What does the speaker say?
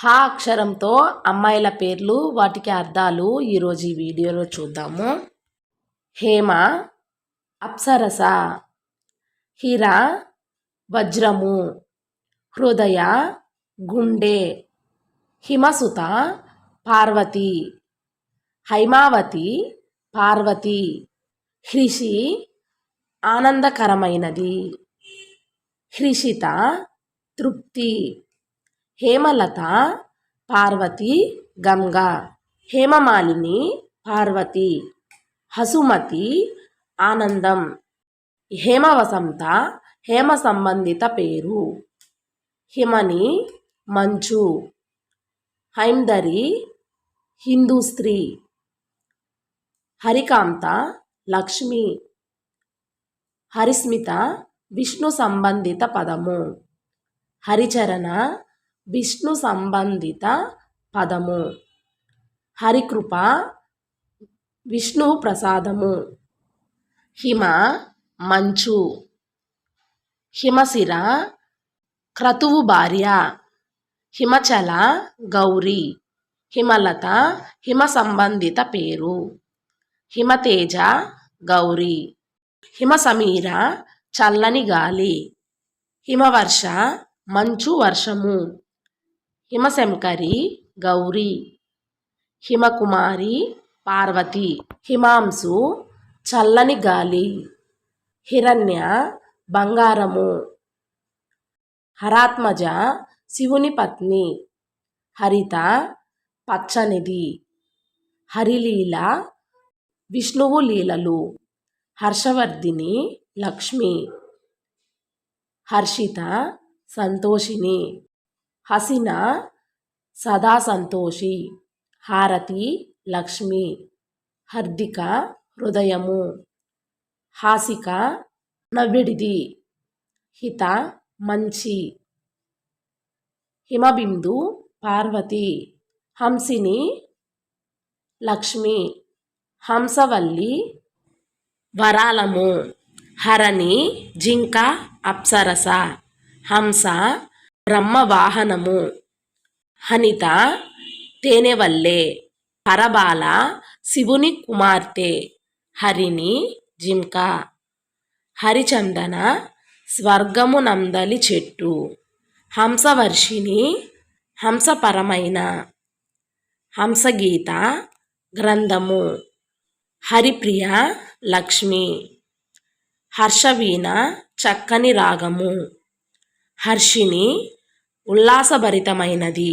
హా అక్షరంతో అమ్మాయిల పేర్లు వాటికి అర్థాలు ఈరోజు ఈ వీడియోలో చూద్దాము. హేమ అప్సరస హిర వజ్రము హృదయ గుండె హిమసుత పార్వతి హైమావతి పార్వతి హ్రిషి ఆనందకరమైనది హ్రిషిత తృప్తి హేమలత పార్వతి గంగా. హేమమాలిని పార్వతి. హసుమతి ఆనందం. హేమవసంత హేమ సంబంధిత పేరు. హిమని మంచు. హైందరి హిందూ స్త్రీ. హరికాంత లక్ష్మి. హరిస్మిత విష్ణు సంబంధిత పదము. హరిచరణ విష్ణు సంబంధిత పదము. హరికృప విష్ణు ప్రసాదము. హిమ మంచు. హిమశిర క్రతువు భార్య. హిమచల గౌరీ. హిమలత హిమ సంబంధిత పేరు. హిమతేజ గౌరీ. హిమ సమీర చల్లని గాలి. హిమవర్ష మంచు వర్షము. హిమశంకరి గౌరీ హిమకుమారి పార్వతి హిమాంశు చల్లని గాలి హిరణ్య బంగారము హరాత్మజ శివుని పత్ని హరిత పచ్చనిది హరిలీల విష్ణువు లీలలు హర్షవర్ధిని లక్ష్మి హర్షిత సంతోషిని. హసిన సదా సంతోషి. హారతి లక్ష్మి. హర్దిక హృదయము. హాసిక నవ్విడిది హిత మంచి. హిమబిందు పార్వతి. హంసిని లక్ష్మి. హంసవల్లి వరాలము. హరణి జింక అప్సరస. హంస బ్రహ్మ వాహనము హనిత తేనెవల్లే పరబాల శివుని కుమార్తె హరిని జింక. హరిచందన స్వర్గము నందలి చెట్టు. హంసవర్షిణి హంసపరమైన. హంసగీత గ్రంథము. హరిప్రియ లక్ష్మి. హర్షవీణ చక్కని రాగము. హర్షిని ఉల్లాసభరితమైనది.